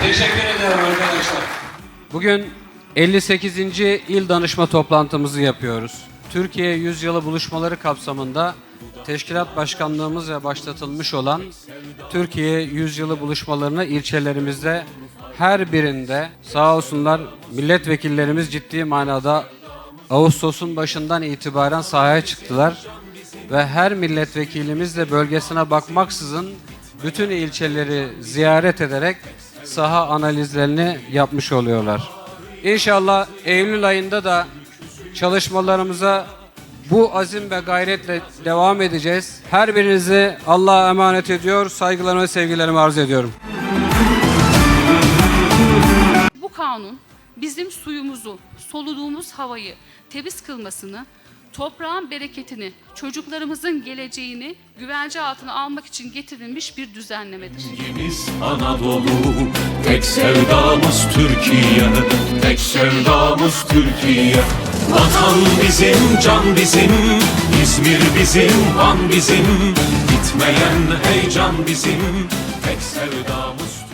Teşekkür ederim arkadaşlar. Bugün 58. İl Danışma toplantımızı yapıyoruz. Türkiye Yüzyılı buluşmaları kapsamında Teşkilat Başkanlığımızla başlatılmış olan Türkiye Yüzyılı buluşmalarını ilçelerimizde her birinde sağ olsunlar milletvekillerimiz ciddi manada Ağustos'un başından itibaren sahaya çıktılar ve her milletvekilimiz de bölgesine bakmaksızın bütün ilçeleri ziyaret ederek saha analizlerini yapmış oluyorlar. İnşallah Eylül ayında da çalışmalarımıza bu azim ve gayretle devam edeceğiz. Her birinizi Allah'a emanet ediyor, saygılarımı ve sevgilerimi arz ediyorum. Bu kanun bizim suyumuzu, soluduğumuz havayı temiz kılmasını, toprağın bereketini, çocuklarımızın geleceğini güvence altına almak için getirilmiş bir düzenlemedir. Biz Anadolu Tek sevdamız Türkiye Tek sevdamız Türkiye. Vatan bizim, can bizim İzmir bizim, Van bizim Bitmeyen heyecan bizim. Tek sevdamız